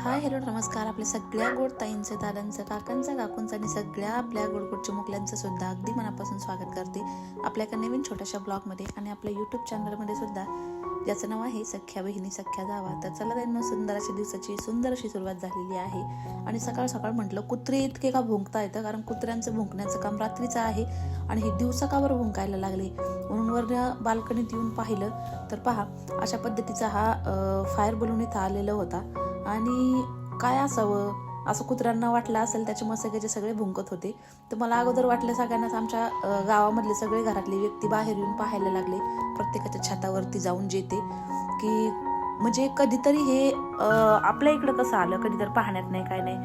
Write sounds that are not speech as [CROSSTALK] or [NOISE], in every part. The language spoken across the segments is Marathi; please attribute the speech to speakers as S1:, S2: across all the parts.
S1: हाय हॅलो नमस्कार. आपल्या सगळ्या गोड ताईंचं दादांचं काकांचं काकूंचं आणि सगळ्या आपल्या गोडगोडच्या मुकल्यांचं सुद्धा अगदी मनापासून स्वागत करते आपल्या एका नवीन छोट्याशा ब्लॉगमध्ये आणि आपल्या यूट्यूब चॅनलमध्ये सुद्धा. ज्याचं नाव आहे सख्या बहिणी सख्या जावा. तर चला त्यांना सुंदर अशा दिवसाची सुंदर अशी सुरुवात झालेली आहे. आणि सकाळ सकाळ म्हटलं कुत्रे इतके का भुंकता येतं? कारण कुत्र्यांचं भुंकण्याचं काम रात्रीचं आहे आणि हे दिवसा का बरं भुंकायला लागले. म्हणून वर बाल्कनीत येऊन पाहिलं. तर पहा अशा पद्धतीचा हा फायर बलून इथं आलेला होता. आणि काय असावं? असं कुत्र्यांना वाटलं असेल त्याच्यामुळे सगळेचे सगळे भुंकत होते. तर मला अगोदर वाटलं सगळ्यांनाच आमच्या गावामधले सगळे घरातले व्यक्ती बाहेर येऊन पाहायला लागले. प्रत्येकाच्या छतावरती जाऊन जेते की म्हणजे कधीतरी हे आपल्या इकडं कसं आलं? कधीतरी पाहण्यात नाही काय नाही.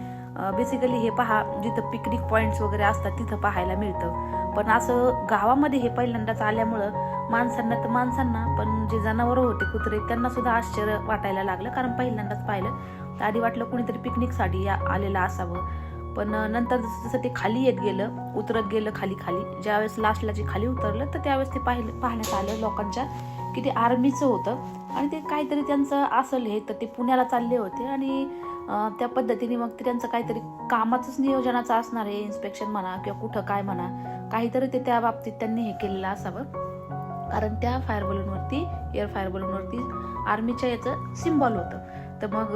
S1: बेसिकली हे पहा जिथं पिकनिक पॉईंट्स वगैरे असतात तिथं पाहायला मिळतं. पण असं गावामध्ये हे पहिल्यांदाच आल्यामुळं माणसांना तर माणसांना पण जे जनावरं होते कुत्रे त्यांना सुद्धा आश्चर्य वाटायला लागलं. कारण पहिल्यांदाच पाहिलं तर आधी वाटलं कुणीतरी पिकनिकसाठी या आलेलं असावं. पण नंतर जसं जसं ते खाली येत गेलं उतरत गेलं खाली खाली ज्यावेळेस लास्टला जे खाली उतरलं तर त्यावेळेस ते पाहिलं पाहण्यात आलं लोकांच्या की ते आर्मीचं होतं. आणि ते काहीतरी त्यांचं असेल हे तर ते पुण्याला चालले होते. आणि त्या पद्धतीने मग ते त्यांचं काहीतरी कामाचंच नियोजनाचं असणार आहे इन्स्पेक्शन म्हणा किंवा कुठं काय म्हणा. काहीतरी ते त्या बाबतीत त्यांनी हे केलेलं असावं. कारण त्या फायर बलूनवरती एअर फायर बलूनवरती आर्मीच्या याचं सिम्बॉल होतं. तर मग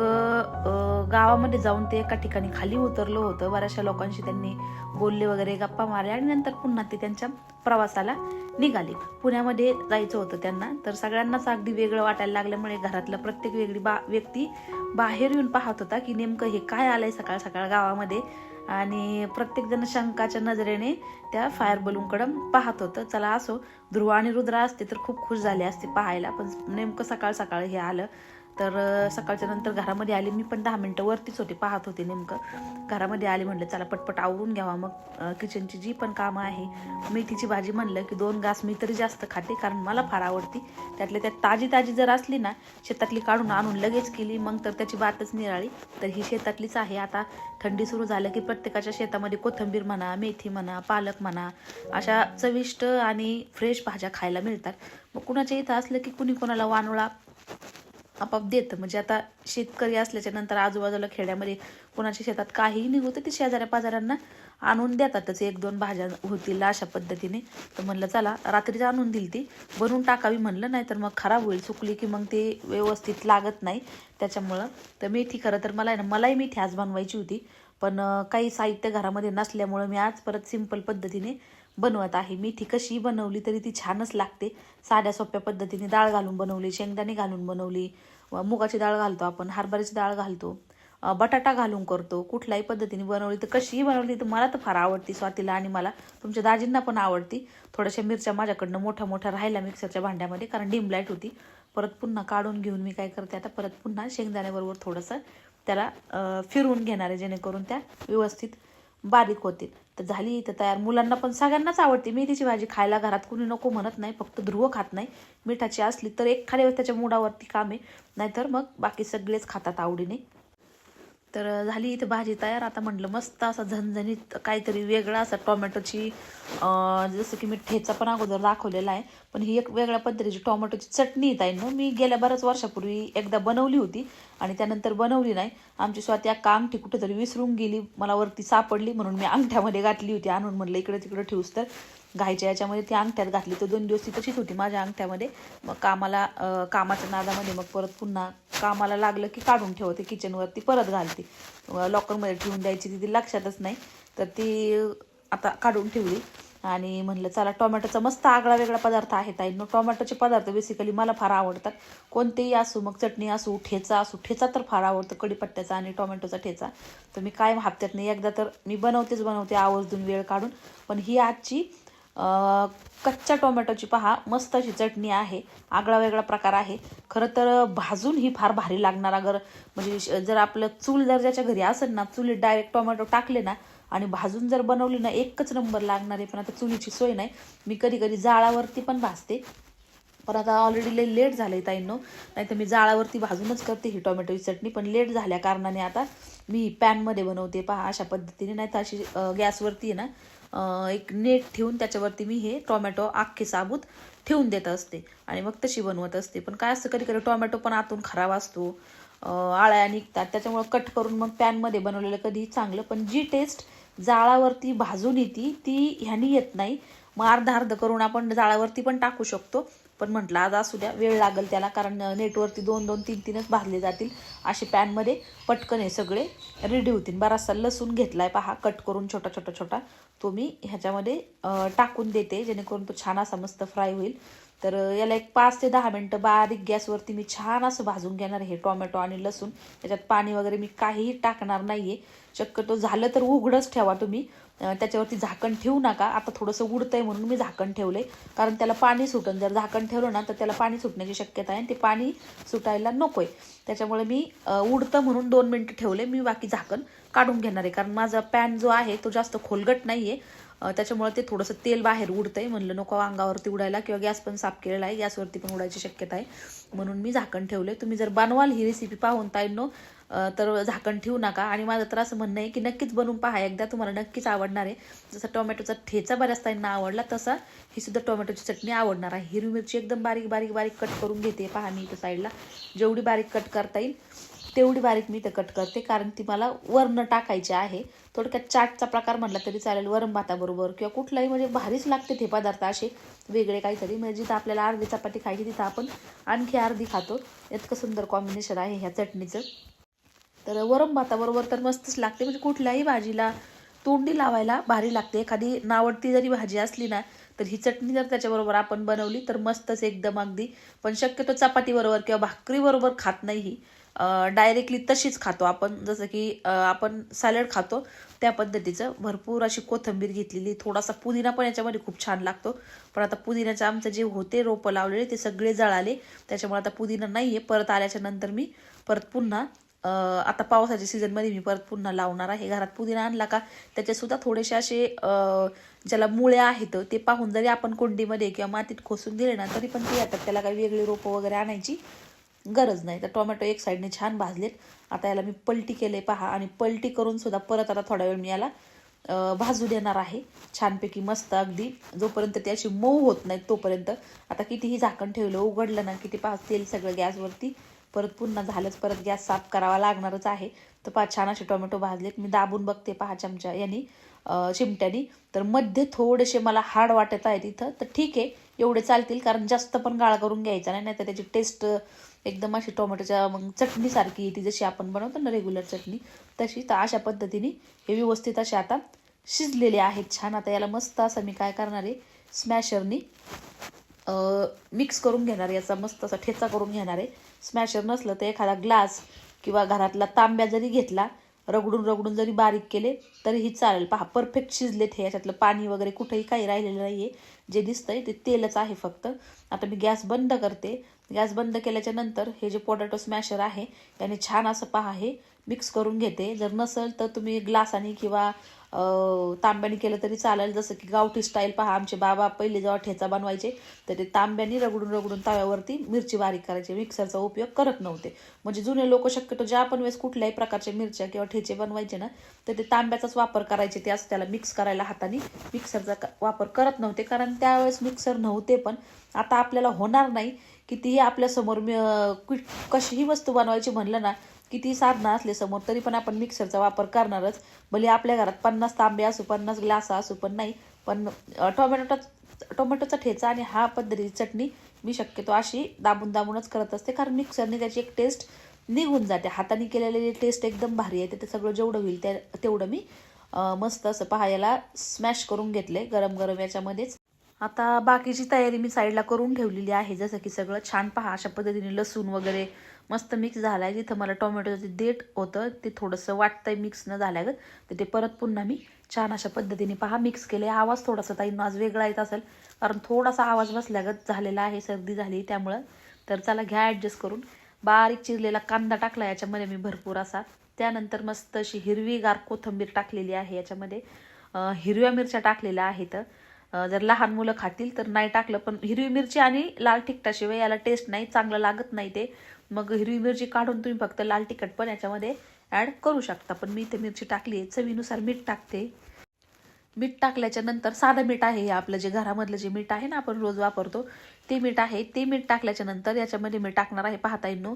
S1: गावामध्ये जाऊन ते एका ठिकाणी खाली उतरलं होतं. बऱ्याचशा लोकांशी त्यांनी बोलले वगैरे गप्पा मारल्या आणि नंतर पुन्हा ते त्यांच्या प्रवासाला निघाले. पुण्यामध्ये जायचं होतं त्यांना. तर सगळ्यांनाच अगदी वेगळं वाटायला लागल्यामुळे घरातला प्रत्येक वेगळी बा व्यक्ती बाहेर येऊन पाहत होता की नेमकं हे काय आलंय सकाळ सकाळ गावामध्ये. आणि प्रत्येकजण शंकाच्या नजरेने त्या फायर बलूनकडं पाहत होतं. चला असो ध्रुव आणि रुद्रा असते तर खूप खुश झाले असते पाहायला. पण नेमकं सकाळ सकाळ हे आलं. तर सकाळच्या नंतर घरामध्ये आली. मी पण दहा मिनटं वरतीच होती पाहत होते नेमकं. घरामध्ये आले म्हणलं चला पटपट आवरून घ्यावा. मग किचनची जी पण कामं आहे मेथीची भाजी म्हणलं की दोन घास मी तरी जास्त खाते कारण मला फार आवडती. त्यातल्या त्यात ताजी ताजी जर असली ना शेतातली काढून आणून लगेच केली मग तर त्याची बातच निराळी. तर ही शेतातलीच आहे. आता थंडी सुरू झालं की प्रत्येकाच्या शेतामध्ये कोथिंबीर म्हणा मेथी म्हणा पालक म्हणा अशा चविष्ट आणि फ्रेश भाज्या खायला मिळतात. मग कुणाच्या इथं असलं की कुणी कोणाला वानोळा आपाप देतं. म्हणजे आता शेतकरी असल्याच्या नंतर आजूबाजूला खेड्यामध्ये कोणाच्या शेतात काहीही निघतं ते शेजाऱ्या पाजाऱ्यांना आणून देतातच. एक दोन भाज्या होतील अशा पद्धतीने. तर म्हणलं चला रात्रीच आणून दिली ती. बनवून टाकावी म्हणलं नाही तर मग खराब होईल. चुकली की मग ते व्यवस्थित लागत नाही. त्याच्यामुळं तर मेथी खरं तर मला आहे ना मलाही मेथी आज बनवायची होती. पण काही साहित्य घरामध्ये नसल्यामुळं मी आज परत सिंपल पद्धतीने बनवत आहे. मेथी कशी बनवली तरी ती छानच लागते. साध्या सोप्या पद्धतीने डाळ घालून बनवली शेंगदाणे घालून बनवली. व मुगाची डाळ घालतो आपण हरभऱ्याची डाळ घालतो. बटाटा घालून करतो. कुठल्याही पद्धतीने बनवली तर कशीही बनवली तर मला तर फार आवडती स्वातीला आणि मला. तुमच्या दाजींना पण आवडती. थोड्याशा मिरच्या माझ्याकडनं मोठ्या मोठ्या राहिल्या मिक्सरच्या भांड्यामध्ये कारण डिम लाइट होती. परत पुन्हा काढून घेऊन मी काय करते आता परत पुन्हा शेंगदाण्याबरोबर थोडंसं त्याला फिरवून घेणार आहे जेणेकरून त्या व्यवस्थित बारीक होतील. तर झाली इथं तयार. मुलांना पण सगळ्यांनाच आवडते. मेथीची भाजी खायला घरात कुणी नको म्हणत नाही फक्त ध्रुव खात नाही. मिठाची असली तर एक खाली त्याच्या मुडावरती काम आहे. नाहीतर मग बाकी सगळेच खातात आवडीने. तर झाली इथे भाजी तयार. आता म्हटलं मस्त असा झणझणीत काहीतरी वेगळा असा टोमॅटोची जसं की मी ठेचा पण अगोदर दाखवलेला आहे. पण ही एक वेगळ्या पद्धतीची टोमॅटोची चटणी येत आहे ना मी गेल्या बऱ्याच वर्षापूर्वी एकदा बनवली होती आणि त्यानंतर बनवली नाही. आमची स्वाती अक्का अंगठी कुठेतरी विसरून गेली. मला वरती सापडली म्हणून मी अंगठ्यामध्ये घातली होती. आणून म्हणलं इकडे तिकडे ठेवूस तर. घायच्या याच्यामध्ये ती अंगठ्यात घातली. तर दोन दिवस ती तशीच होती माझ्या अंगठ्यामध्ये. मग कामाला कामाच्या नादामध्ये मग परत पुन्हा कामाला लागलं की काढून ठेवते. किचनवरती परत घालते. लॉकरमध्ये ठेवून द्यायची ती ती लक्षातच नाही. तर ती आता काढून ठेवली. आणि म्हणलं चला टोमॅटोचा मस्त आगळा वेगळा पदार्थ आहे ताई. टोमॅटोचे पदार्थ बेसिकली मला फार आवडतात. कोणतेही असू मग चटणी असू ठेचा असू ठेचा तर फार आवडतं कढीपत्त्याचा आणि टोमॅटोचा ठेचा. तर मी कायम हप्त्यात नाही. एकदा तर मी बनवतेच बनवते आवर्जून वेळ काढून. पण ही आजची कच्च्या टोमॅटोची पहा मस्त अशी चटणी आहे. आगळा वेगळा प्रकार आहे. खरं तर भाजून ही फार भारी लागणार. अगर म्हणजे श- जर आपलं चूल जर ज्याच्या घरी असेल ना चुलीत डायरेक्ट टोमॅटो टाकले ना आणि भाजून जर बनवली ना एकच नंबर लागणार आहे पण आता चुलीची सोय नाही. मी कधी कधी जाळावरती पण भाजते. पण आता ऑलरेडी लई लेट झालं आहे ताईंनो. नाहीतर मी जाळावरती भाजूनच करते ही टोमॅटोची चटणी पण लेट झाल्या कारणाने आता मी पॅनमध्ये बनवते. पहा अशा पद्धतीने. नाही तर अशी गॅसवरती आहे ना एक नेट ठेवून त्याच्यावरती मी हे टोमॅटो आख्खे साबूत ठेवून देत असते. आणि मग तशी बनवत असते. पण काय असतं कधी कधी टोमॅटो पण आतून खराब असतो. आळ्या निघतात. त्याच्यामुळं कट करून मग पॅनमध्ये बनवलेलं कधीही चांगलं. पण जी टेस्ट जाळावरती भाजून येते ती ह्यानी येत नाही. मग अर्धा अर्ध करून आपण जाळावरती पण टाकू शकतो. पण म्हटलं आज असू द्या वेळ लागेल त्याला कारण नेटवरती दोन दोन तीन तीनच भाजले जातील असे पॅनमध्ये पटकन हे सगळे रेडी होतील. बराचसा लसूण घेतला आहे पहा कट करून छोटा छोटा छोटा. तो मी ह्याच्यामध्ये टाकून देते जेणेकरून तो छान असा मस्त फ्राय होईल. तर याला एक पाच ते दहा मिनटं बारीक गॅसवरती मी छान असं भाजून घेणार आहे टोमॅटो आणि लसूण. त्याच्यात पाणी वगैरे मी काहीही टाकणार नाही आहे शक्यतो झालं तर उघडंच ठेवा तुम्ही. त्याच्यावरती झाकण ठेवू नका. आता थोडंसं उडतंय म्हणून मी झाकण ठेवलंय. कारण त्याला पाणी सुटन जर झाकण ठेवलं ना तर त्याला पाणी सुटण्याची शक्यता आहे आणि ते पाणी सुटायला नकोय. त्याच्यामुळे मी उडतं म्हणून दोन मिनटं ठेवले मी बाकी झाकण काढून घेणार आहे. कारण माझा पॅन जो आहे तो जास्त खोलगट नाही आहे त्याच्यामुळे ते थोडंसं तेल बाहेर उडतंय. म्हणलं नको अंगावरती उडायला किंवा गॅस पण साफ केलेला आहे. गॅसवरती पण उडायची शक्यता आहे. म्हणून मी झाकण ठेवले तुम्ही जर बनवाल ही रेसिपी पाहून ताईंनो तर झाकण ठेवू नका. आणि माझं तर असं म्हणणं आहे की नक्कीच बनवून पहा. एकदा तुम्हाला नक्कीच आवडणार आहे. जसं टोमॅटोचा ठेचा बऱ्याच ताईंना आवडला तसा ही सुद्धा टोमॅटोची चटणी आवडणार आहे. हिरवी मिरची एकदम बारीक बारीक बारीक कट करून घेते. पहा मी इथं साईडला. जेवढी बारीक कट करता येईल तेवढी बारीक मी ते कट करते कारण ती मला वरण टाकायची आहे. थोडक्यात चाटचा प्रकार म्हटला तरी चालेल वरण भाताबरोबर किंवा कुठलाही म्हणजे भारीच लागते ते पदार्थ असे. वेगळे काहीतरी म्हणजे जिथं आपल्याला अर्धी चपाती खायची तिथं आपण आणखी अर्धी खातो. इतकं सुंदर कॉम्बिनेशन आहे ह्या चटणीचं. तर वरम भाताबरोबर तर मस्तच लागते म्हणजे कुठल्याही भाजीला तोंडी लावायला भारी लागते. एखादी नावडती जरी भाजी असली ना तर ही चटणी जर त्याच्याबरोबर आपण बनवली तर मस्तच एकदम अगदी. पण शक्यतो चपातीबरोबर किंवा भाकरीबरोबर खात नाही ही. डायरेक्टली तशीच खातो. आपण जसं की आपण सॅलड खातो त्या पद्धतीचं भरपूर अशी कोथिंबीर घेतलेली थोडासा पुदिना पण याच्यामध्ये खूप छान लागतो. पण आता पुदिन्याचं आमचं जे होते रोपं लावलेले ते सगळे जळाले. त्याच्यामुळे आता पुदिना नाही आहे परत आल्याच्यानंतर मी परत पुन्हा आता पावसाच्या सीझनमध्ये मी परत पुन्हा लावणार आहे. घरात पुदिना आणला का त्याच्यासुद्धा थोडेसे असे ज्याला मुळे आहेत ते पाहून जरी आपण कुंडीमध्ये किंवा मातीत खोसून दिले ना तरी पण ते येतात. त्याला काही वेगळी रोपं वगैरे आणायची. गरज नाही. तर टोमॅटो एक साईडने छान भाजलेत. आता याला मी पलटी केले पहा. आणि पलटी करून सुद्धा परत आता थोडा वेळ मी याला भाजू देणार आहे. छानपैकी मस्त अगदी. जोपर्यंत ती अशी मऊ होत नाहीत तोपर्यंत. आता कितीही झाकण ठेवलं उघडलं ना किती पहा तेल सगळं गॅसवरती. परत पुन्हा झालंच परत गॅस साफ करावा लागणारच आहे. तर पहा छान असे टोमॅटो भाजलेत. मी दाबून बघते पहा चमचा यांनी अं, चिमट्यानी. तर मध्ये थोडेसे मला हार्ड वाटत आहेत इथं. तर ठीक आहे एवढे चालतील कारण जास्त पण गाळ करून घ्यायचा नाही नाहीतर त्याची टेस्ट एकदम अशी टोमॅटोच्या मग चटणीसारखी येते जशी आपण बनवतो ना रेग्युलर चटणी तशी तर अशा पद्धतीने हे व्यवस्थित असे आता शिजलेले आहेत छान. आता याला मस्त असं मी काय करणार आहे स्मॅशरनी मिक्स करून घेणार आहे. याचा मस्त असा ठेचा करून घेणार आहे. स्मॅशर नसलं तर एखादा ग्लास किंवा घरातला तांब्या जरी घेतला रगडून रगडून जरी बारीक केले तरीही चालेल. पहा परफेक्ट शिजलेत हे. याच्यातलं पाणी वगैरे कुठेही काही राहिलेलं नाही आहे जे दिसतंय ते तेलच आहे फक्त. आता मी गॅस बंद करते. गॅस बंद केल्याच्यानंतर हे जे पोटॅटो स्मॅशर आहे त्याने छान असं पहा हे मिक्स करून घेते. जर नसेल तर तुम्ही ग्लासाने किंवा तांब्याने केलं तरी चालेल. जसं की गावठी स्टाईल पहा आमचे बाबा पहिले जेव्हा ठेचा बनवायचे तर ते तांब्याने रगडून रगडून तव्यावरती मिरची बारीक करायचे. मिक्सरचा उपयोग करत नव्हते. म्हणजे जुने लोक शक्यतो ज्या पण वेळेस कुठल्याही प्रकारच्या मिरच्या किंवा ठेचे बनवायचे ना तर ते तांब्याचाच वापर करायचे. ते असं त्याला मिक्स करायला हाताने मिक्सरचा वापर करत नव्हते. कारण त्यावेळेस मिक्सर नव्हते पण आता आपल्याला होणार नाही की ती आपल्यासमोर मी कशीही वस्तू बनवायची म्हणलं ना किती साधनं असले समोर तरी पण आपण मिक्सरचा वापर करणारच. भले आपल्या घरात पन्नास तांबे असू पन्नास ग्लास असू पण नाही. पण टोमॅटो टोमॅटोचा ठेचा आणि हा पद्धतीची चटणी मी शक्यतो अशी दाबून दाबूनच करत असते. कारण मिक्सरने त्याची एक टेस्ट निघून जाते. हाताने केलेली टेस्ट एकदम भारी आहे ते सगळं जेवढं होईल त्या तेवढं मी मस्त असं पहायला स्मॅश करून घेतले गरम गरम याच्यामध्येच. आता बाकीची तयारी मी साईडला करून ठेवलेली आहे. जसं की सगळं छान पहा अशा पद्धतीने लसूण वगैरे मस्त मिक्स झाला आहे जिथं मला टोमॅटोचं जे देठ होतं ते थोडंसं वाटतंय मिक्स न झाल्यागत तर ते परत पुन्हा मी छान अशा पद्धतीने पहा मिक्स केले आवाज थोडासा ताई आज वेगळा येत असेल कारण थोडासा आवाज बसल्यागत झालेला आहे सर्दी झाली त्यामुळं. तर चला घ्या ॲडजस्ट करून. बारीक चिरलेला कांदा टाकला याच्यामध्ये मी भरपूर असा. त्यानंतर मस्त अशी हिरवीगार कोथिंबीर टाकलेली आहे याच्यामध्ये. हिरव्या मिरच्या टाकलेल्या आहेत. जर लहान मुलं खातील तर नाही टाकलं पण हिरवी मिरची आणि लाल ठिकटाशिवाय याला टेस्ट नाही चांगलं लागत नाही ते. मग हिरवी मिरची काढून तुम्ही फक्त लाल तिखट पण याच्यामध्ये ॲड करू शकता. पण मी इथे मिरची टाकली आहे. चवीनुसार मीठ टाकते. मीठ टाकल्याच्या नंतर साधं मीठ आहे हे आपलं जे घरामधलं जे मीठ आहे ना आपण रोज वापरतो ते मीठ आहे. ते मीठ टाकल्याच्या नंतर याच्यामध्ये मी टाकणार आहे पाहता येईनो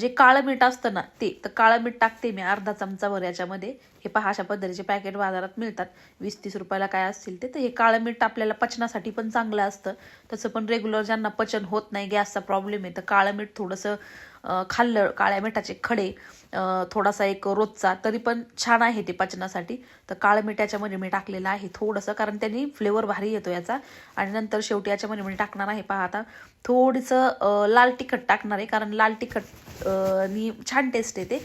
S1: जे काळं मीठ असतं ना ते तर काळं मीठ टाकते मी अर्धा चमचावर याच्यामध्ये. हे पहा अशा पद्धतीचे पॅकेट बाजारात मिळतात. वीस तीस रुपयाला काय असतील ते. तर हे काळं मीठ आपल्याला पचनासाठी पण चांगलं असतं. तसं पण रेग्युलर ज्यांना पचन होत नाही गॅसचा प्रॉब्लेम आहे तर काळं मीठ थोडंसं खाल्लं काळ्या मिठाचे खडे थोडासा एक रोजचा तरी पण छान आहे ते पचनासाठी. तर काळ्या मिठाच्यामध्ये मी टाकलेलं आहे थोडंसं कारण त्यांनी फ्लेवर भारी येतो याचा. आणि नंतर शेवटी याच्यामध्ये मी टाकणार आहे पहा आता. थोडंसं लाल तिखट टाकणार आहे कारण लाल तिखट नी छान टेस्ट येते.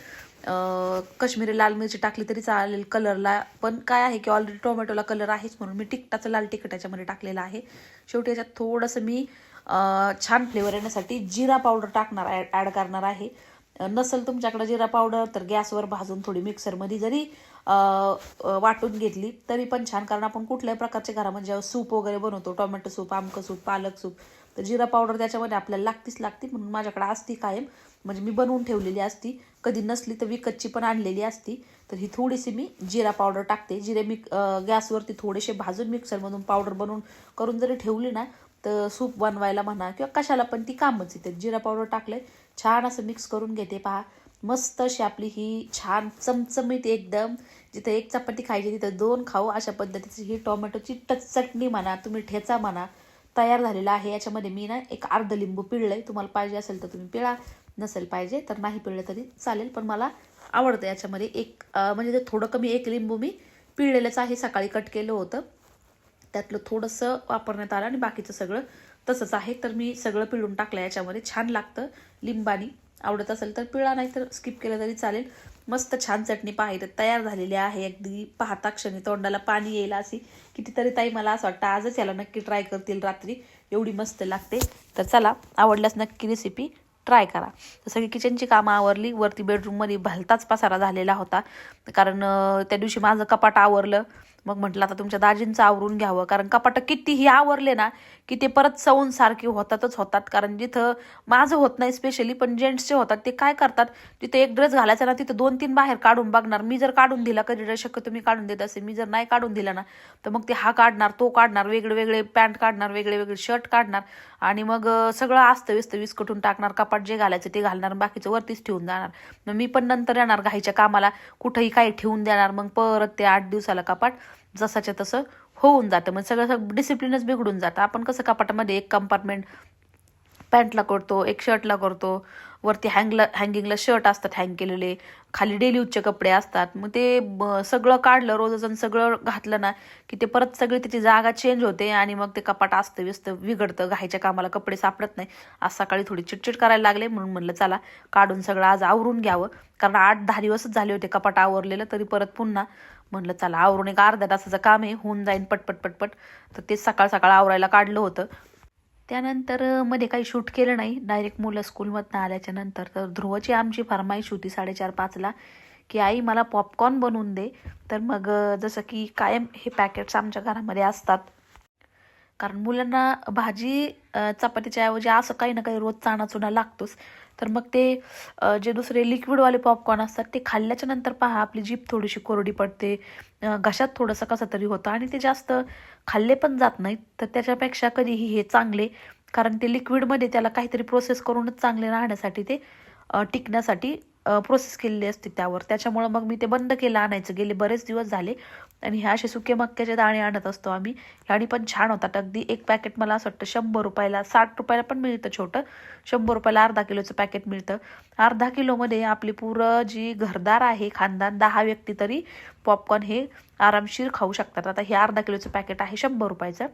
S1: कश्मीरी लाल मिरची टाकली तरी चालेल. कलरला पण काय आहे की ऑलरेडी टोमॅटोला कलर आहेच म्हणून मी तिखटाचं लाल तिखट याच्यामध्ये टाकलेलं आहे. शेवटी याच्यात थोडंसं मी छान फ्लेवर येण्यासाठी जिरा पावडर टाकणार ॲड ॲड करणार आहे. नसेल तुमच्याकडे जिरा पावडर तर गॅसवर भाजून थोडी मिक्सरमध्ये जरी वाटून घेतली तरी पण छान. कारण आपण कुठल्याही प्रकारचे घरामध्ये म्हणजे जेव्हा सूप वगैरे बनवतो टोमॅटो सूप आमकं सूप पालक सूप तर जिरा पावडर त्याच्यामध्ये आपल्याला लागतीच लागती म्हणून माझ्याकडे असती कायम. म्हणजे मी बनवून ठेवलेली असती. कधी नसली तर विकतची पण आणलेली असती. तर ही थोडीशी मी जिरा पावडर टाकते. जिरे मी गॅसवरती थोडेसे भाजून मिक्सरमधून पावडर बनवून करून जरी ठेवली ना तर सूप बनवायला म्हणा किंवा कशाला पण ती कामच येते जिरा पावडर टाकले छान असं मिक्स करून घेते पहा. मस्त अशी आपली ही छान चमचमीत एकदम जिथं एक चपाती खायची तिथं दोन खाऊ. अशा पद्धतीची ही टोमॅटोची टच चटणी म्हणा तुम्ही ठेचा म्हणा तयार झालेला आहे. याच्यामध्ये मी ना एक अर्ध लिंबू पिळलंय. तुम्हाला पाहिजे असेल तर तुम्ही पिळा नसेल पाहिजे तर नाही पिळलं तरी चालेल. पण मला आवडतं याच्यामध्ये एक म्हणजे ते थोडं कमी एक लिंबू मी पिळलेलंच आहे सकाळी कट केलं होतं. त्यातलं थोडंसं वापरण्यात आलं आणि बाकीचं सगळं तसंच आहे. तर मी सगळं पिळून टाकलं याच्यामध्ये. छान लागतं. लिंबानी आवडत असेल तर पिळा नाही तर स्किप केलं तरी चालेल. मस्त छान चटणी पाहिजे. तयार झालेली आहे. अगदी पाहता क्षणी तोंडाला पाणी येईल अशी. कितीतरी ताई मला असं वाटतं आजच याला नक्की ट्राय करतील रात्री. एवढी मस्त लागते. तर चला आवडल्यास नक्की रेसिपी ट्राय करा. तर सगळी किचनची कामं आवरली वरती बेडरूममध्ये भलताच पसारा झालेला होता. कारण त्या दिवशी माझं कपाट आवरलं. मग म्हटलं आता तुमच्या दाजींचं आवरून घ्यावं कारण कपाटं कितीही आवरले ना की ते परत सवून सारखे होतातच होतात. कारण जिथं माझं होत नाही स्पेशली पण जेंट्सचे होतात ते काय करतात? तिथे एक ड्रेस घालायचा ना तिथं दोन तीन बाहेर काढून बघणार. मी जर काढून दिला कधी ड्रेस शक्यतो मी काढून देत असेल. मी जर नाही काढून दिला ना तर मग ते हा काढणार तो काढणार वेगळे वेगळे पॅन्ट काढणार वेगळे वेगळे शर्ट काढणार. आणि मग सगळं अस्तव्यस्त विस्कटून टाकणार कपाट जे घालायचं ते घालणार बाकीचं वरतीच ठेवून जाणार. मग मी पण नंतर येणार घाईच्या कामाला. कुठंही काही ठेवून देणार. मग परत ते आठ दिवसाला कपाट जसाच्या तसं होऊन जातं. मग सगळं डिसिप्लिनच बिघडून जातं. आपण कसं कपाटामध्ये एक कंपार्टमेंट पॅन्टला करतो एक शर्टला करतो वरती हँगला हँगिंगला शर्ट असतात हँग केलेले खाली डेली यूजचे कपडे असतात. मग ते सगळं काढलं रोजच आणि सगळं घातलं ना की ते परत सगळी त्याची जागा चेंज होते आणि मग ते कपाट असतं व्यस्त बिघडतं. घायच्या कामाला कपडे सापडत नाही. आज सकाळी थोडी चिटचिट करायला लागले म्हणून म्हणलं चला काढून सगळं आज आवरून घ्यावं. कारण आठ दहा दिवसच झाले होते कपाट आवरलेलं तरी परत पुन्हा म्हणलं चला आवरून एक अर्ध्या तासाचं काम आहे होऊन जाईन पटपट पटपट. तर ते सकाळ सकाळ आवरायला काढलं होतं. त्यानंतरमध्ये काही शूट केलं नाही. डायरेक्ट मुलं स्कूलमधनं आल्याच्यानंतर तर ध्रुवची आमची फरमाईश होती साडेचार पाचला की आई मला पॉपकॉर्न बनवून दे. तर मग जसं की कायम हे पॅकेट्स आमच्या घरामध्ये असतात. कारण मुलांना भाजी चपातीच्या ऐवजी असं काही ना काही रोज चाणाचुणा लागतोच. तर मग ते जे दुसरे लिक्विडवाले पॉपकॉर्न असतात ते खाल्ल्याच्या नंतर पहा आपली जीभ थोडीशी कोरडी पडते. घशात थोडंसं कसं तरी होतं आणि ते जास्त खाल्ले पण जात नाहीत. तर त्याच्यापेक्षा कधीही हे चांगले कारण ते लिक्विडमध्ये त्याला काहीतरी प्रोसेस करूनच चांगले राहण्यासाठी ते टिकण्यासाठी प्रोसेस केलेली असते त्यावर. त्याच्यामुळं मग मी ते बंद केलं आणायचं. गेले बरेच दिवस झाले. आणि ह्या असे सुके मक्याचे दाणे आणत असतो आम्ही. आणि पण छान होतात. अगदी एक पॅकेट मला असं वाटतं शंभर रुपयाला साठ रुपयाला पण मिळतं छोटं. शंभर रुपयाला अर्धा किलोचं पॅकेट मिळतं. अर्धा किलोमध्ये आपली पुरं जी घरदार आहे खानदान दहा व्यक्ती तरी पॉपकॉर्न हे आरामशीर खाऊ शकतात. आता हे अर्धा किलोचं पॅकेट आहे शंभर रुपयाचं.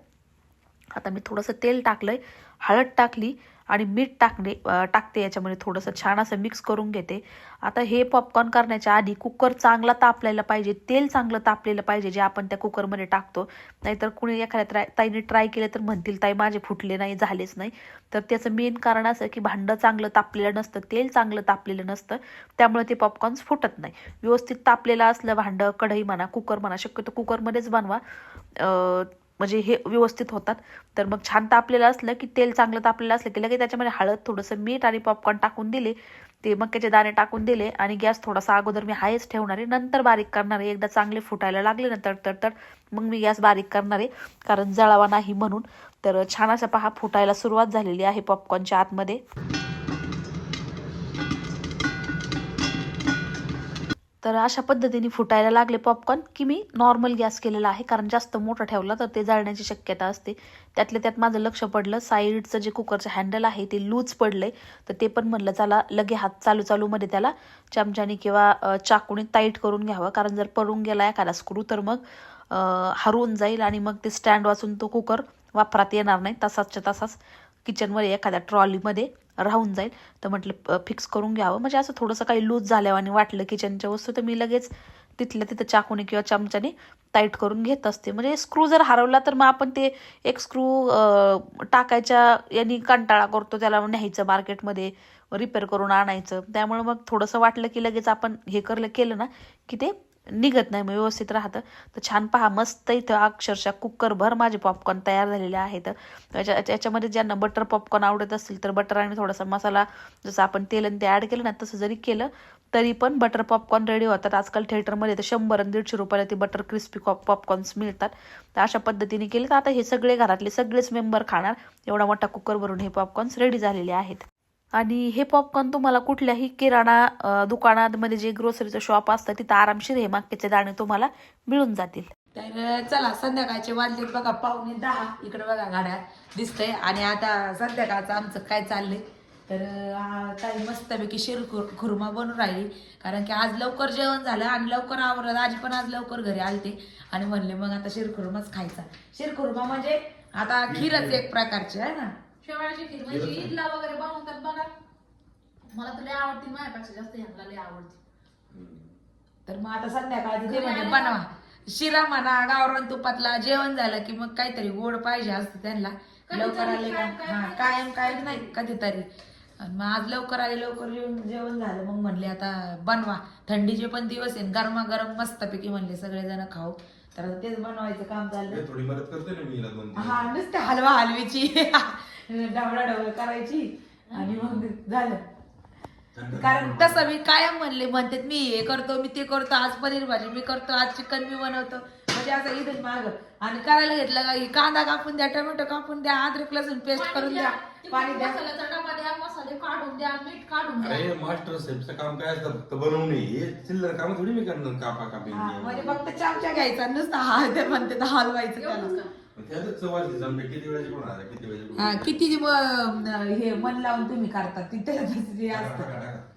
S1: आता मी थोडंसं तेल टाकलंय. हळद टाकली. आणि मीठ टाकणे टाकते याच्यामध्ये थोडंसं छान असं मिक्स करून घेते. आता हे पॉपकॉर्न करण्याच्या आधी कुकर चांगला तापलेला पाहिजे तेल चांगलं तापलेलं पाहिजे जे आपण त्या कुकरमध्ये टाकतो. नाहीतर कुणी एखाद्या ट्राय ताईने ट्राय केलं तर म्हणतील ताई माझे फुटले नाही झालेच नाही. तर त्याचं मेन कारण असं की भांडं चांगलं तापलेलं नसतं तेल चांगलं तापलेलं नसतं. त्यामुळे ते पॉपकॉर्न्स फुटत नाही. व्यवस्थित तापलेलं असलं भांडं कढई म्हणा कुकर म्हणा शक्यतो कुकरमध्येच बनवा. म्हणजे हे व्यवस्थित होतात. तर मग छान तापलेलं असलं की तेल चांगलं तापलेलं असलं की लगेच त्याच्यामध्ये हळद थोडंसं मीठ आणि पॉपकॉर्न टाकून दिले. ते मक्याचे दाणे टाकून दिले आणि गॅस थोडासा अगोदर मी हायच ठेवणार आहे. नंतर बारीक करणार आहे. एकदा चांगले फुटायला लागले नंतर तर तर मग मी गॅस बारीक करणार आहे. कारण जळावा नाही म्हणून. तर छान असा पहा फुटायला सुरुवात झालेली आहे पॉपकॉर्नच्या आतमध्ये. तर अशा पद्धतीने फुटायला लागले पॉपकॉर्न की मी नॉर्मल गॅस केलेला आहे. कारण जास्त मोठं ठेवला तर ते जाळण्याची शक्यता असते. त्यातल्या त्यात माझं लक्ष पडलं. साईडचं जे कुकरचं हँडल आहे ते लूज पडलंय. तर ते पण म्हणलं चला लगे हात चालू चालूमध्ये त्याला चमच्याने किंवा चाकूने टाईट करून घ्यावं. कारण जर पडून गेला एखादा स्क्रू तर मग हरवून जाईल आणि मग ते स्टँड वाचून तो कुकर वापरात येणार नाही. तसाच्या तसाच किचनमध्ये एखाद्या ट्रॉलीमध्ये राहून जाईल. तर म्हटलं फिक्स करून घ्यावं. म्हणजे असं थोडंसं काही लूज झाल्यावर आणि वाटलं किचनच्या वस्तू तर मी लगेच तिथल्या तिथं चाकूने किंवा चमच्याने टाईट करून घेत असते. म्हणजे स्क्रू जर हरवला तर मग आपण ते एक स्क्रू टाकायच्या यांनी कंटाळा करतो. त्याला न्यायचं मार्केटमध्ये रिपेअर करून आणायचं. त्यामुळे मग थोडंसं वाटलं की लगेच आपण हे करलं केलं ना की ते निघत नाही मग व्यवस्थित राहतं. तर छान पहा मस्त इथं अक्षरशः कुकरभर माझे पॉपकॉर्न तयार झालेले आहेत. त्याच्या याच्यामध्ये ज्यांना बटर पॉपकॉर्न आवडत असतील तर बटर आणि थोडासा मसाला जसं आपण तेल आणि ते ॲड केलं ना तसं जरी केलं तरी पण बटर पॉपकॉर्न रेडी होतात. आजकाल थिएटरमध्ये तर शंभर आणि दीडशे रुपयाला ते बटर क्रिस्पी पॉपकॉर्न्स मिळतात. तर अशा पद्धतीने केले. तर आता हे सगळे घरातले सगळेच मेंबर खाणार. एवढा मोठा कुकर भरून हे पॉपकॉर्न्स रेडी झालेले आहेत. आणि हे पॉपकॉर्न तुम्हाला कुठल्याही किराणा अ, दुकानामध्ये जे ग्रोसरीचं शॉप असतं तिथं आरामशीर हे मक्याचे दाणे तुम्हाला मिळून जातील.
S2: तर चला संध्याकाळचे वाजले बघा पाहुणे दहा. इकडे बघा गाड्या दिसतंय. आणि आता संध्याकाळचं आमचं काय चाललंय? तर काही मस्तपैकी शिर खुर्मा बनून राहिली. कारण की आज लवकर जेवण झालं आणि लवकर आवरलं. आजी पण आज लवकर घरी आलते. आणि म्हणले मग आता शिरखुर्माच खायचा. शिरखुर्मा म्हणजे आता खीरच एक प्रकारची आहे ना?
S3: शेवाळ्याची खीर. म्हणजे ईदला वगैरे बनवतात बघा. मला तर लय आवडते माझ्यापेक्षा जास्त ह्यांना लय आवडते
S2: तर मग आता संध्याकाळचं ते म्हणजे बनवा शिरा म्हणा गावरान तुपातला जेवण झालं की मग काहीतरी गोड पाहिजे असतं त्यांना. लवकर आले का? हा कायम कायम नाही कधीतरी. आणि मग आज लवकर आले लवकर जेवण जेवण झालं. मग म्हणले आता बनवा. थंडीचे पण दिवस आहे गरमागरम मस्तपैकी म्हणले सगळेजण खाऊ. तर आता तेच बनवायचं काम चाललं
S4: मी थोडी मदत करते ना मी हिला दोन तीन
S2: हा नुसते हलवा हलवीची. [LAUGHS] ढवळा ढवळ करायची आणि मग झालं. कारण तसं मी कायम म्हणले म्हणतात मी हे करतो मी ते करतो आज पनीर भाजी मी करतो आज चिकन मी बनवतो. म्हणजे असं इथं माग. आणि करायला घेतलं का कांदा कापून द्या टोमॅटो कापून द्या अद्रक लसूण पेस्ट करून द्या पाणी द्या.
S3: मसाल्याचा डबा द्या मसाले काढून द्या मीठ काढून द्या.
S4: अरे मास्टर शेफचं काम काय असतं? फक्त बनवणे हे चिल्लर काम थोडी मी करणार कापा कापी
S2: म्हणजे फक्त चमचा घ्यायचा नुसतं हा ते म्हणते हलवायचं त्याला.
S4: जमते किती वेळाची पण आहे, किती वेळाची पण
S2: हा, किती हे मन लावून तुम्ही करता? तिथे जे असतं.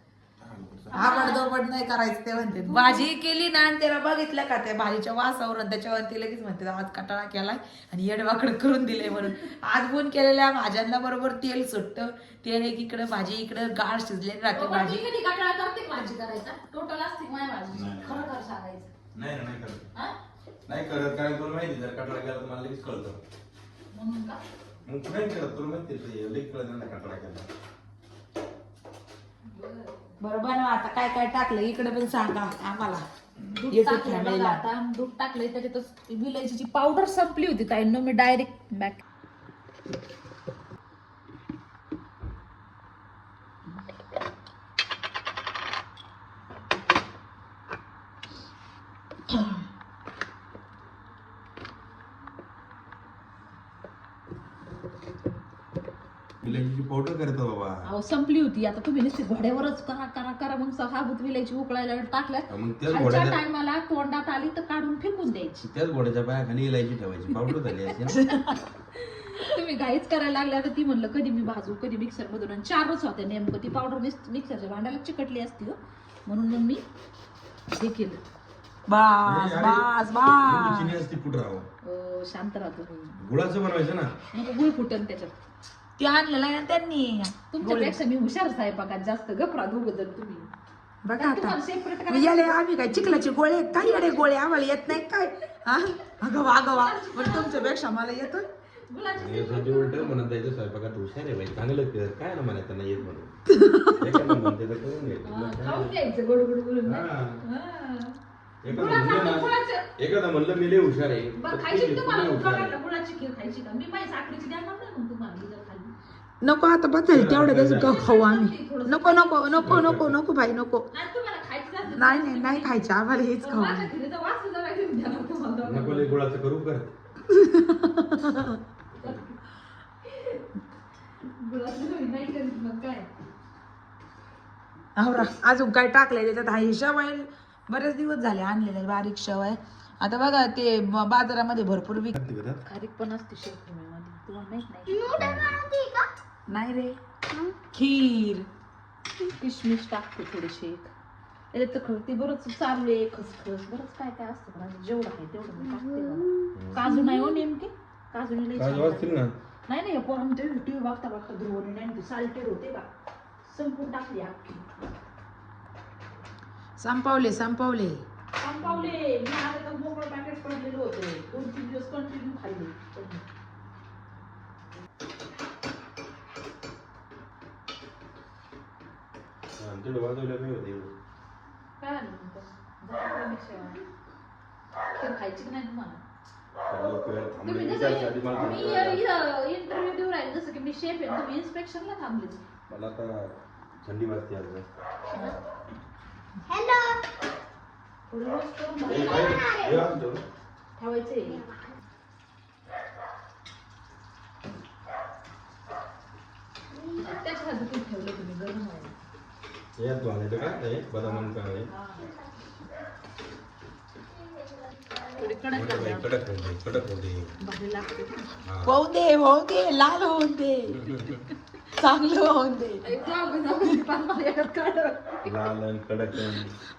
S2: आवड नाही करायचं ते म्हणते भाजी केली ना आणि त्याला बघितलं का? त्या भाजीच्या वासावरून त्याच्यावर ती लगेच म्हणते आज कटाळा केलाय आणि येडवाकड करून दिलंय म्हणून. आज गुण केलेल्या भाज्यांना बरोबर तेल सुटतं. तेल एक इकडं भाजी इकडं गाळ शिजलेली राहते
S3: पण
S2: भाजी.
S3: कधी कंटाळा करते का भाजी करायचा? टोटल असते का माझी भाजी
S4: नाही, नाही.
S3: खरं खरं सांगायचं
S4: नाही नाही करत.
S3: हा?
S4: नाही करत कारण तुला माहिती जर कटाळा केला तर मला लगेच कळतं.
S3: म्हणून का?
S4: मग तू नाही करत तुला माहिती ते लगेच कळत नाही कटाळा केला.
S2: बरं बनवा आता काय काय टाकलं इकडे पण सांगा आम्हाला.
S3: दूध
S2: YouTube
S3: टाकलंय बघा. आता दूध टाकलंय त्याच्यातच विलायचीची पावडर संपली होती ताईंनो मी डायरेक्ट बॅक
S4: पावडर करतो बाबा.
S3: अहो संपली होती. आता तुम्ही नुसते घोड्यावरच करा करा करा. मग साबूत विलायची उकळायला टाकल्या
S4: हा, मग त्याच
S3: खालच्या
S4: घोड्याच्या
S3: टायमाला तोंडात आली तर काढून फेकून द्यायची.
S4: त्याच घोड्याच्या पायाखाली इलायची ठेवायची. पावडर झाली असेल. [LAUGHS]
S3: तुम्ही काहीच करायला लागल्या तर ती म्हणलं कधी मी भाजू कधी मिक्सर मधून आणि चारच होत्या नेमकं. ती पावडर मिक्सरच्या भांड्याला चिकटली असती हो. म्हणून मग मी हे केलं.
S2: बास बास बास
S4: चिनी असती कुठं राव
S3: अं, शांत राहतो. मी.
S4: गुळाचं बनवायचं ना?
S3: नको गुळ फुटन त्याच्यात.
S2: ते आणलेलं आहे ना त्यांनी.
S3: तुमच्यापेक्षा मी हुशार स्वयंपाकात जास्त गपरा दोघ जण तुम्ही.
S2: बघा आता.
S3: तुम्हाला
S2: याले आम्ही काय चिखलाचे गोळे काय येडे गोळे आम्हाला येत नाही काय? हा? अगं वा अगं वा. पण तुमच्यापेक्षा मला येतं.
S4: यासाठी उलट म्हणत जायचं स्वयंपाकात हुशार आहे बाई चांगलं कर. काय ना म्हणायचं नाही येत म्हणून? [LAUGHS] एखादं म्हणते तर करून घ्यायचं
S3: खाऊन द्यायचं गोड गोड बोलून ना.
S4: हा.
S3: हा.
S4: एखादं म्हणलं ना एखादं म्हणलं मी लय हुशार आहे
S3: बरं
S4: तर
S3: खायची
S4: ते
S3: का तुम्हाला
S4: हुशार आहे.
S3: खीर खायची का? मी माझी साखरेची मग तुम्हाला. जर
S2: नको आता बस झाली तेवढं त्याच खाऊ आम्ही. नको नको नको नको नको भाई नको.
S3: नाही
S2: नाही नाही खायचं आम्हाला हेच खाऊ
S4: नको लय गुळाचं करू कर.
S2: आवरा अजून काय टाकलंय त्याच्यात? हा हे शेवाय बरेच दिवस झाले आणलेले बारीक शेवाय. आता बघा ते बाजारामध्ये भरपूर विक
S3: खारीक पण असते शेवपुण्यामध्ये तुम्हाला माहीत नाही.
S2: नाही रे. खीर.
S3: किशमिश टाकते थोडीशी एक. त्याच्यात तर खरं ते बरंच चालू आहे खसखस. बरंच काय काय असतं पण आता जेवढं आहे तेवढं मी टाकते. काजू नाही हो नेमके? काजू लई छान
S4: काजू असतील ना?
S3: नाही नाही पोरांना ते टीव्ही बघता बघता ध्रुवने नाही ते साल्टेड होते का संपून टाकली अख्खी.
S2: संपवले संपवले.
S3: संपवले. मी आले तर मोकळं पॅकेट पडलेलं होतं. दोन तीन दिवस कंटिन्यू खाल्ले.
S4: आमच्याकडे वाजवल्या काय होते
S3: काय आलं झालं का खायची की नाही तुम्हाला
S4: लोक
S3: तुम्ही
S4: थांबले
S3: जसं
S4: विचारसाठी मला
S3: मी. इंटरव्ह्यू देऊ राहिले जसं की मी शेफ आहे तुम्ही इन्स्पेक्शनला थांबले
S4: मला आता थंडी वाजते आज
S3: थोडी रोस्ट करून
S4: हे
S3: मला
S4: काय? हे वाजतो.
S3: ठेवायचे त्याच्यासाठी ठेवलं तुम्ही गरम व्हायला
S4: हे यात घालायचं का हे बदाम का हे?
S3: थोडी कडक
S4: कडक
S3: झाली.
S4: कडक होते कडक होते
S3: भारी लागते
S4: हा.
S2: होऊ दे होऊ दे लाल होऊन दे [LAUGHS] चांगलं होऊन दे.
S4: लाल आणि कडक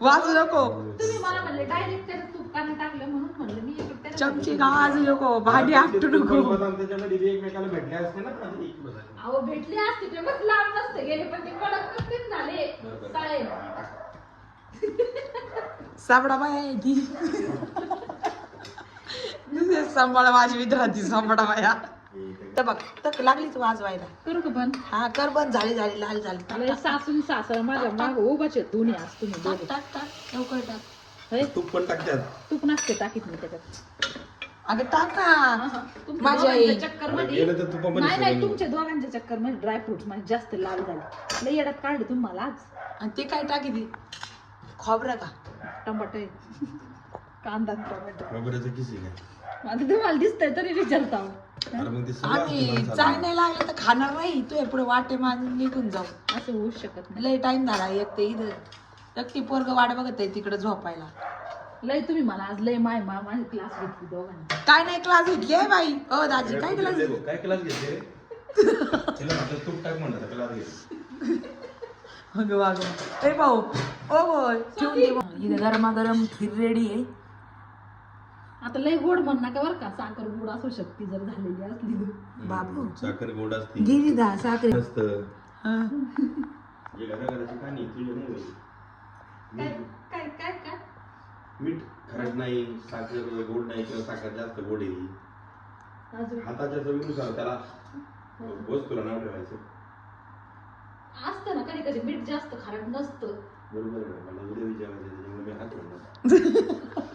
S2: वाजू नको.
S3: तुम्ही मला म्हणले डायरेक्ट त्याच्यात तूप पाणी टाकलं म्हणून म्हणलं मी
S2: चमचे का वाजू नको भांडी आपटू नको.
S4: बदाम त्याच्यामध्ये ते एकमेकाला भेटले असते ना आधी.
S3: अहो भेटली असते ते मग लांब नसते गेले पण ते कडक नसते झाले. तळे
S2: साबडा बाय ती सांभाळा माझी विद्यार्थी सांभाळा बाया. तर बघ तक लागलीच वाजवायला.
S3: करू का पण
S2: हा कर बंद. झाली झाली लाल झाली. टाक,
S3: मला सासून सासरा माझ्या माग उभाचे दोन्ही आज तुम्ही
S2: टाक
S3: दोघे.
S2: टाक टाक. लवकर टाक.
S3: होय
S4: तूप पण टाकतात
S3: तूप नसते टाकीत मी त्याच्यात.
S2: अगं टाक ना.
S3: तुमच्या
S2: माझी आई.
S3: दोघांच्या चक्कर
S4: अरे
S3: मध्ये
S4: गेलं तर तुपामध्ये
S3: नाही नाही तुमच्या दोघांच्या चक्करमध्ये ड्रायफ्रुट्स माझे जास्त लाल झाले. लई येड्यात काढले तुम्हाला आज.
S2: आणि ते काय टाकी ती? खोबरं का?
S3: टमाटे. कांदा टोमॅटो.
S4: खोबऱ्याचं किसी नाही
S3: आता तुम्हाला दिसतंय तरी विचारता हो.
S4: अरे मग ते सगळं असतं
S2: आम्ही
S4: माणसाला.
S2: चाय नाही लागलं तर खाणार नाही. तू पुढे वाटे मारून निघून जाऊ.
S3: असं होऊच शकत नाही.
S2: लय टाइम झाला एक ते इथं. एकटी पोरग वाट बघत आहे तिकडे झोपायला.
S3: लय तुम्ही मला आज लय माय मा माझी क्लास घेतली दोघांनी.
S2: काय नाही क्लास घेतली आहे बाई. अ दाजी काय क्लास
S4: काय काय क्लास घेते रे? तिला म्हटलं तूप टाक म्हणलं क्लास घे
S2: अगं वागं ए भाऊ. ओ बोय ठेवून दे भाऊ. इथे गरमागरम खीर रेडी आहे.
S3: आता लय गोड म्हण नका बरं का. साखर गोड असू शकते जर झालेली असली तर.
S2: बाबू
S4: साखर गोड असते.
S2: गिरी दा साखरे.
S4: नसतं
S2: हं.
S4: जे घराघराची कहाणी तुझ्या नाही होईल.
S3: काय
S4: मीठ.
S3: काय काय काय?
S4: मीठ खरंच नाही साखर गोड नाही किंवा साखर जास्त गोड आहे.
S3: अजून?
S4: हाताच्या चवीनुसार त्याला वस्तूला नाव ठेवायचं.
S3: असतं ना कधी कधी मीठ जास्त खारट नसतं.
S4: बरोबर आहे ना? मला उद्या विचारायचं त्याच्यामुळे मी हात म्हणला [LAUGHS]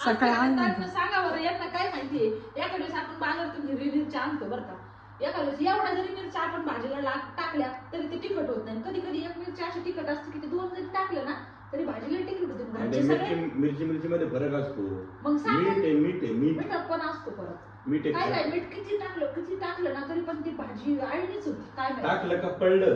S2: सकाळी
S3: सांगा बरं यांना काय माहितीये एका दिवस आपण बाजारातून हिरवी मिरची आणतो बरं का. एका दिवस एवढ्या जरी मिरच्या आपण भाजीला लाग टाकल्या तरी ते तिखट होत नाही. कधी कधी एक मिरची अशी तिखट असते की ते दोन जरी टाकलं ना तरी भाजीला तिखट होते
S4: आणि
S3: घरचे
S4: मिरची
S3: सगळे
S4: मिरची मिरची मध्ये फरक असतो.
S3: मग सांग.
S4: मीठ आहे मीठ आहे मीठ.
S3: पण असतो परत.
S4: मीठ
S3: काय काय
S4: आहे
S3: मीठ किती टाकलं किती टाकलं ना तरी पण ती भाजी आळणीच होती. काय माहिती?
S4: टाकलं का पडलं?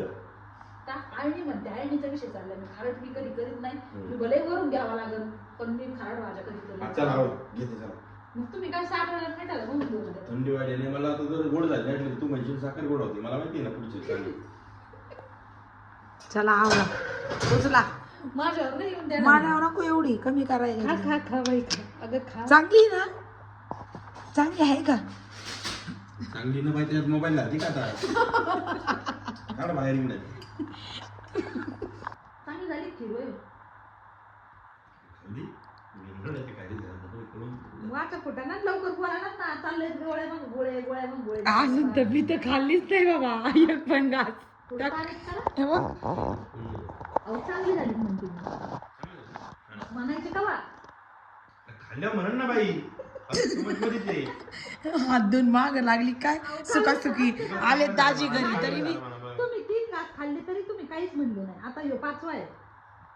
S3: टाक आळणी म्हणते आळणीचा विषय चालला मी खारट मी कधी करीत नाही. मी भले वरून द्यावा लागल पण मी खारट भाज्या कधी
S4: हा, चल
S3: करीत
S4: हो
S3: नाही.
S4: घेते चला
S3: मग तुम्ही काय साखरेला मिठाला म्हणून देऊ नका.
S4: थंडी वाढली आणि मला आता जर गोड झाली नाही तू म्हणशील साखर गोड होती. मला माहिती आहे ना पुढची चांगली
S2: चला उचला.
S3: माझ्यावर नाही येऊन द्या
S2: मानावर नको एवढी कमी
S3: खा
S2: करायला
S3: खा खा बाई खा. अगं खा.
S2: चांगली ना? चांगली आहे का?
S4: चांगली न माहिती त्याच्यात मोबाईल घालती का आता? [LAUGHS] काढ बाहेर येऊन
S3: चांगली झाली खीर होय? वाचा खोटा ना लवकर बोला ना ना चाललंय गोळ्या मग गोळे गोळ्या मग गोळे
S2: अजून तर मी तर खाल्लीच नाही बाबा एक पण घास.
S3: थोडी तारीफ करा
S2: हे बघ.
S3: अहो चांगली झाली म्हणते मी. म्हणायचे का वा
S4: खाल्ल्या म्हणून ना बाई. आता तू मध्येच आहे.
S2: हात धुवून माग लागली काय? सुका सुकी आले दाजी घरी तरी मी
S3: खाल्ले तरी तुम्ही काहीच म्हणले नाही. आता ह्यो पाचवा आहे.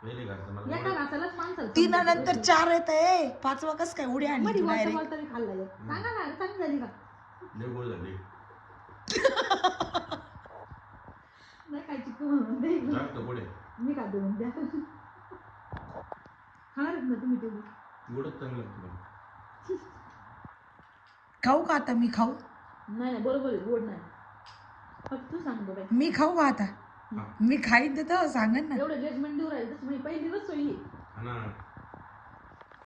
S4: पहिले घालतं मला.
S3: एका घासालाच माणसाला
S2: तीन नंतर चार येत आहे पाचवा कस काय उडी आणली तू
S3: एक. सांगा ना चांगली झाली का?
S4: लय गोड झाली.
S3: नाही खायची तू म्हणून दे मी का देऊन द्या? ना तुम्ही ते
S4: गोडच चांगलं लागतं पण.
S2: खाऊ का आता मी खाऊ?
S3: नाही नाही बरोबर आहे गोड नाही. फक्त तू सांग
S2: मी खाऊ का आता. मी खाईन तर सांगेन ना
S3: एवढं जजमेंट देऊ राहील तसं म्हणजे पहिली रसोई आहे.
S4: हा ना